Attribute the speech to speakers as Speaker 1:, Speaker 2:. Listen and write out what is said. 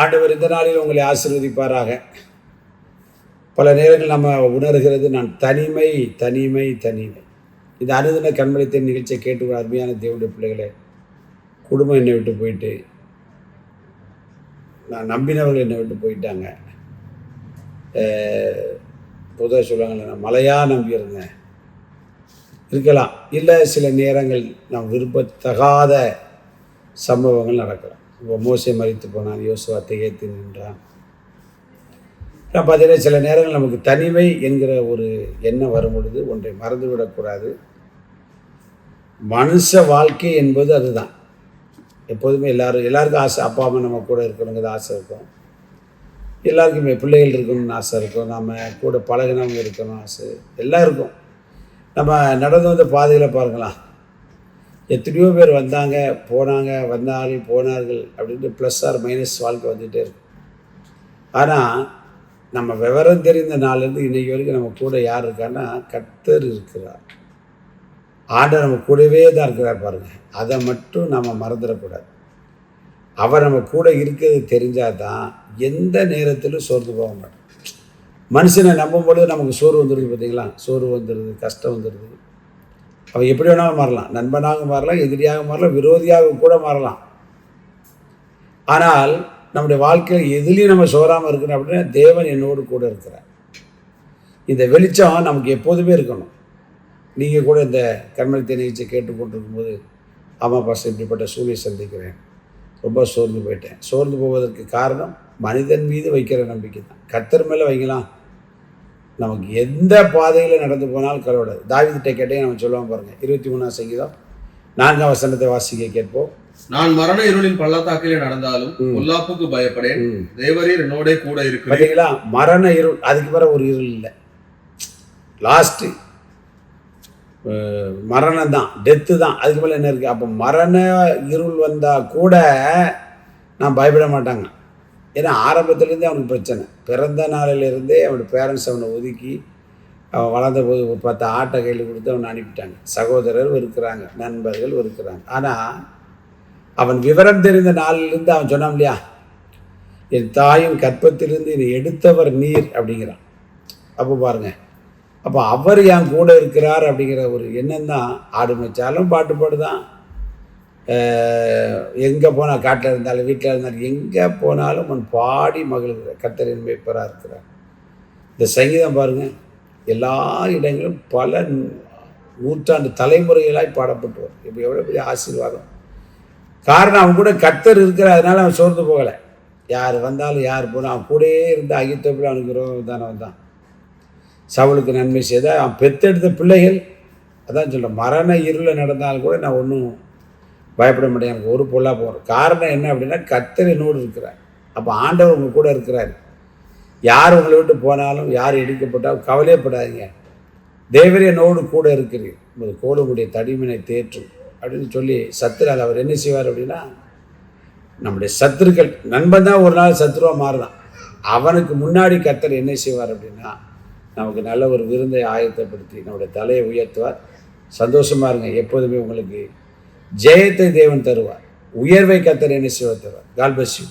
Speaker 1: ஆண்டவர் இந்த நாளில் உங்களை ஆசிர்வதிப்பாராக. பல நேரங்கள் நம்ம உணர்கிறது நான் தனிமை தனிமை தனிமை. இந்த அனுதின கண்மணித்தின் நிகழ்ச்சியை கேட்டு ஒரு அருமையான தேவனுடைய பிள்ளைகளை குடும்பம் என்னை விட்டு போயிட்டு நான் நம்பினவர்கள் என்னை விட்டு போயிட்டாங்க. பொதுவாக சொல்லுவாங்கல்ல நான் மலையாக நம்பியிருந்தேன் இருக்கலாம். இல்லை சில நேரங்கள் நாம் விரும்பத்தகாத சம்பவங்கள் நடக்கலாம். மோசை மறித்து போனான் யோசுவா திகைத்து நின்றான். பார்த்தீங்கன்னா சில நேரங்கள் நமக்கு தனிமை என்கிற ஒரு எண்ணம் வரும் பொழுது ஒன்றை மறந்து விடக்கூடாது மனுஷ வாழ்க்கை என்பது அதுதான். எப்போதுமே எல்லாரும் எல்லாருக்கும் ஆசை அப்பா அம்மா நம்ம கூட இருக்கணுங்கிறது ஆசை இருக்கும். எல்லாருக்குமே பிள்ளைகள் இருக்கணும்னு ஆசை இருக்கும். நம்ம கூட பழகினவங்க இருக்கணும் ஆசை எல்லாம் இருக்கும். நம்ம நடந்து வந்த பாதையில் பாருங்களேன் எத்தனையோ பேர் வந்தாங்க போனாங்க வந்தார்கள் போனார்கள் அப்படின்ட்டு ப்ளஸ் ஆர் மைனஸ் வாழ்க்கை வந்துகிட்டே இருக்கும். ஆனால் நம்ம விவரம் தெரிந்த நாள்லேருந்து இன்றைக்கி வரைக்கும் நம்ம கூட யார் இருக்கான்னா கத்தர் இருக்கிறார். ஆண்டை நம்ம கூடவே தான் இருக்கிறார் பாருங்கள் அதை மட்டும் நம்ம மறந்துடக்கூடாது. அவர் நம்ம கூட இருக்கிறது தெரிஞ்சால் தான் எந்த நேரத்திலும் சோர்ந்து போக மாட்டோம். மனுஷனை நம்பும் பொழுது நமக்கு சோறு வந்துடுது பார்த்தீங்களா சோறு வந்துடுது கஷ்டம் வந்துடுது. அவன் எப்படி வேணாலும் மாறலாம். நண்பனாக மாறலாம் எதிரியாக மாறலாம் விரோதியாக கூட மாறலாம். ஆனால் நம்முடைய வாழ்க்கையில் எதுலேயும் நம்ம சோறாமல் இருக்கணும் அப்படின்னா தேவன் என்னோடு கூட இருக்கிறார். இந்த வெளிச்சம் நமக்கு எப்போதுமே இருக்கணும். நீங்கள் கூட இந்த கர்மத்தை நிகழ்ச்சியை கேட்டுக்கொண்டிருக்கும்போது ஆமாம் பாஸ்டர் இப்படிப்பட்ட சூழ்நிலை சந்திக்கிறேன். ரொம்ப சோர்ந்து போயிட்டேன். சோர்ந்து போவதற்கு காரணம் மனிதன் மீது வைக்கிற நம்பிக்கை தான் கத்தர் மேலே வைக்கலாம் நமக்கு எந்த பாதையில் நடந்து போனாலும் கலவடாது தாவிதிட்ட கேட்டே நம்ம சொல்லுவோம் பாருங்கள் இருபத்தி மூணாம் சங்கீதம். நான்காம் வசனத்தை வாசிக்க கேட்போம்.
Speaker 2: நான் மரண இருளின் பள்ளத்தாக்கிலே நடந்தாலும்
Speaker 1: ம்.
Speaker 2: பொல்லாப்புக்கு பயப்படேன். தேவரீர் என்னோட கூட இருக்கிறேன்.
Speaker 1: பார்த்தீங்களா மரண இருள் அதுக்கு பிறகு ஒரு இருள் இல்லை. லாஸ்ட்டு மரணம் தான் டெத்து தான். அதுக்கு மேலே என்ன இருக்குது அப்போ மரண இருள் வந்தால் கூட நான் பயப்பட மாட்டாங்க. ஏன்னா ஆரம்பத்துலேருந்தே அவனுக்கு பிரச்சனை. பிறந்த நாளிலிருந்தே அவனோட பேரண்ட்ஸ் அவனை ஒதுக்கி அவன் வளர்ந்த போது ஒரு பத்து ஆட்டை கையில் கொடுத்து அவனை அனுப்பிட்டாங்க. சகோதரர் இருக்கிறாங்க நண்பர்கள் இருக்கிறாங்க ஆனால் அவன் விவரம் தெரிந்த நாளிலிருந்து அவன் சொன்னான் இல்லையா? என் தாயின் கற்பத்திலிருந்து என்னை எடுத்தவர் நீர் அப்படிங்கிறான். அப்போ பாருங்க அப்போ அவர் என் கூட இருக்கிறார் அப்படிங்கிற ஒரு எண்ணம் தான் ஆடு மச்சாலும் பாட்டு பாடுதான். எங்கே போனால் காட்டில் இருந்தாலும் வீட்டில் இருந்தாலும் எங்கே போனாலும் அவன் பாடி மகிழ்கிற கத்தரின் மேய்ப்பராக இருக்கிறார் இந்த சங்கீதம் பாருங்கள் எல்லா இடங்களிலும் பல நூற்றாண்டு தலைமுறைகளாய் பாடப்பட்டு வரும் இப்போ எவ்வளோ பெரிய ஆசீர்வாதம். காரணம் அவன் கூட கத்தர் இருக்கிறதுனால அவன் சோர்ந்து போகலை. யார் வந்தாலும் யார் போனால் அவன் கூடயே இருந்து அகித்தப்பில் அவனுக்கு ரோதானவன் தானவன் தான். சவுளுக்கு நன்மை செய்த அவன் பெத்தெடுத்த பிள்ளைகள் அதான் சொல்கிறேன் மரண இருளில் நடந்தாலும் கூட நான் ஒன்றும் பயப்பட மாட்டேன். எனக்கு ஒரு பொருளாக போகிறேன் காரணம் என்ன அப்படின்னா கத்தர் என்னோடு இருக்கிறார். அப்போ ஆண்டவர் உங்கள் கூட இருக்கிறார். யார் உங்களை விட்டு போனாலும் யார் இடிக்கப்பட்டாலும் கவலையப்படாதீங்க. தேவரே என்னோடு கூட இருக்கிறீர். உங்கள் கோளுடைய தடிமனை தேற்றும் அப்படின்னு சொல்லி சத்துரால் அவர் என்ன செய்வார் அப்படின்னா நம்முடைய சத்துருக்கள் நண்பன் தான் ஒரு நாள் சத்துருவாக மாறுதான். அவனுக்கு முன்னாடி கத்தர் என்ன செய்வார் அப்படின்னா நமக்கு நல்ல ஒரு விருந்தை ஆயத்தப்படுத்தி நம்முடைய தலையை உயர்த்துவார். சந்தோஷமாக இருங்க. எப்போதுமே உங்களுக்கு ஜெயத்தை தேவன் தருவார். உயர்வை கத்தர் என்ன செய்வார் தருவார் கால்பஸ்யூ